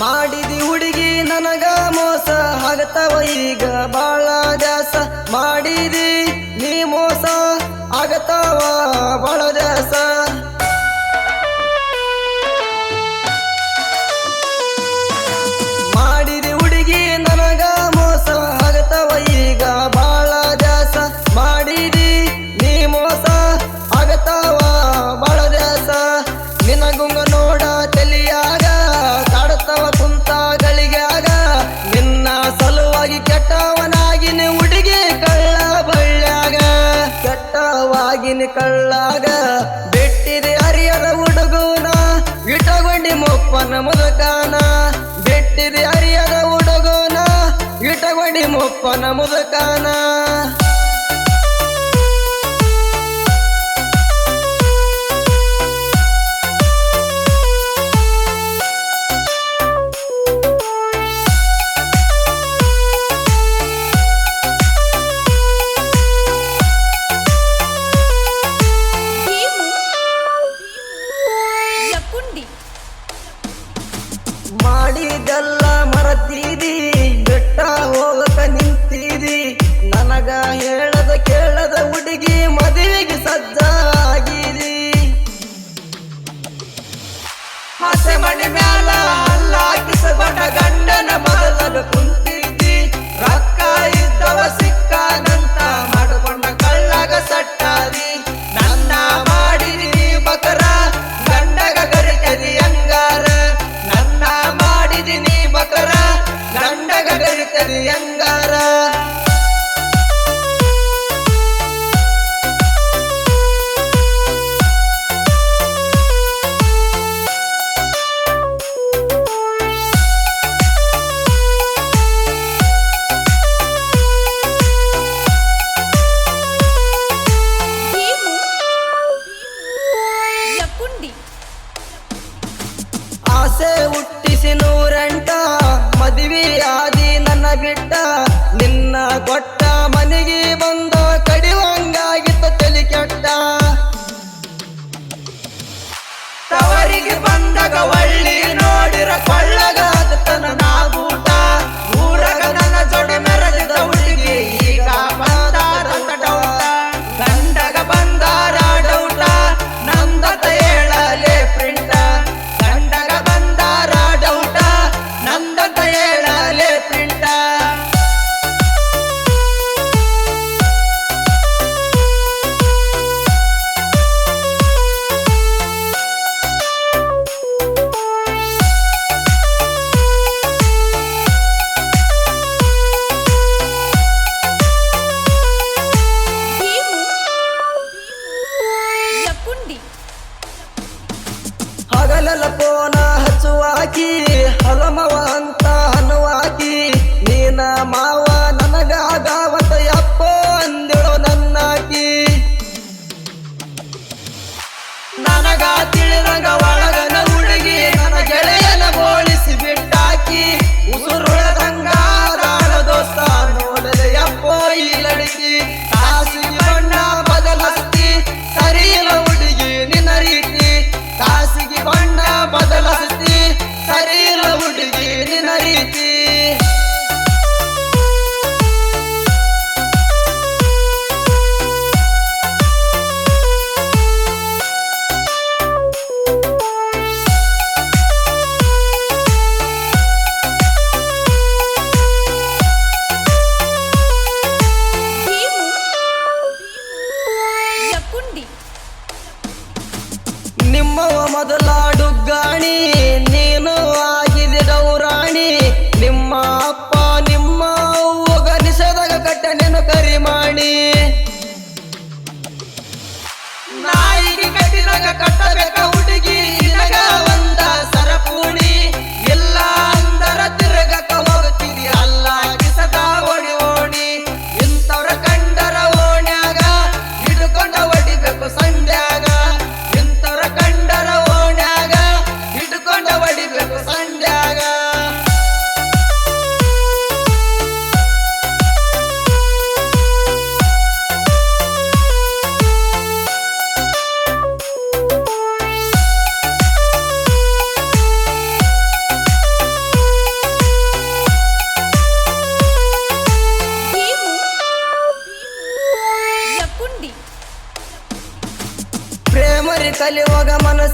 ಮಾಡಿದಿ ಹುಡುಗಿ, ನನಗ ಮೋಸ ಆಗತವ ಈಗ. ಬಾಳ ದಾಸ ಮಾಡಿದಿ, ನೀ ಮೋಸ ಆಗತವ, ಬಾಳ ದ್ಯಾಸ ಮಾಡಿದಿ ಹುಡುಗಿ, ನನಗ ಮೋಸ ಆಗತವ ಈಗ. ಬಾಳ ದ್ಯಾಸ ಮಾಡಿದಿ, ನೀ ಮೋಸ ಆಗತವ, ಬಾಳ ದ್ಯಾಸ ನಿನಗುಂಗ ನೋಡ ತಲಿಯಾಗ ಕೆಟ್ಟವಾಗಿನಿ ಕಳ್ಳಾಗ ಬೆಟ್ಟಿದೆ ಅರಿಯದ ಹುಡುಗನ ಇಟಗೊಂಡಿ ಮೊಪ್ಪನ ಮುದಕಾನ. ಬೆಟ್ಟಿದೆ ಅರಿಯದ ಹುಡುಗನ ಇಟಗೊಂಡಿ ಮೊಪ್ಪನ ಮುದಕಾನ. ಮಣಿ ಮ್ಯಾಲ ಅಲ್ಲ ಕಿಸಗೊಂಡ ಗಂಡನ ಮೊದಲಾಗ ಕುಂತಿದ್ದಿ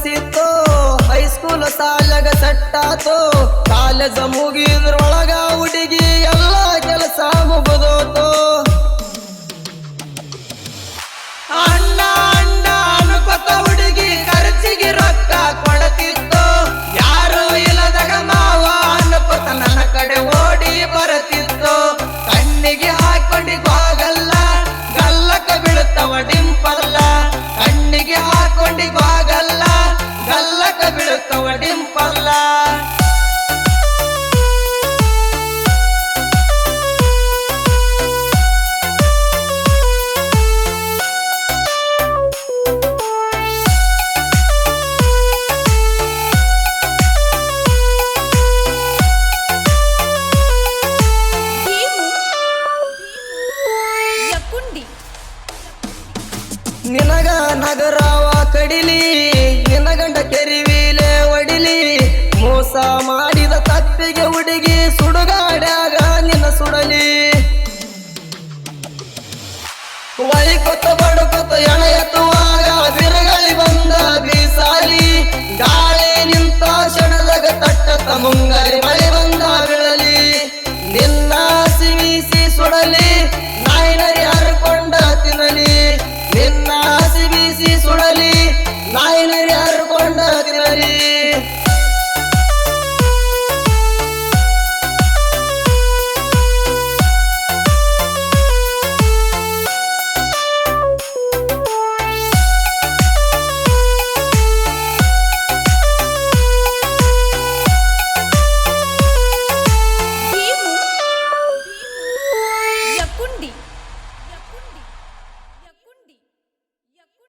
ಸಿಕ್ತು. ಹೈಸ್ಕೂಲ್ ಸಾಲಗ ಸಟ್ಟಾತು. ಕಾಲೇಜ ಮುಗಿದ್ರೊಳಗ ಹುಡುಗಿ ಎಲ್ಲ ಕೆಲಸ ಮುಗ impala કરતો તો એને તું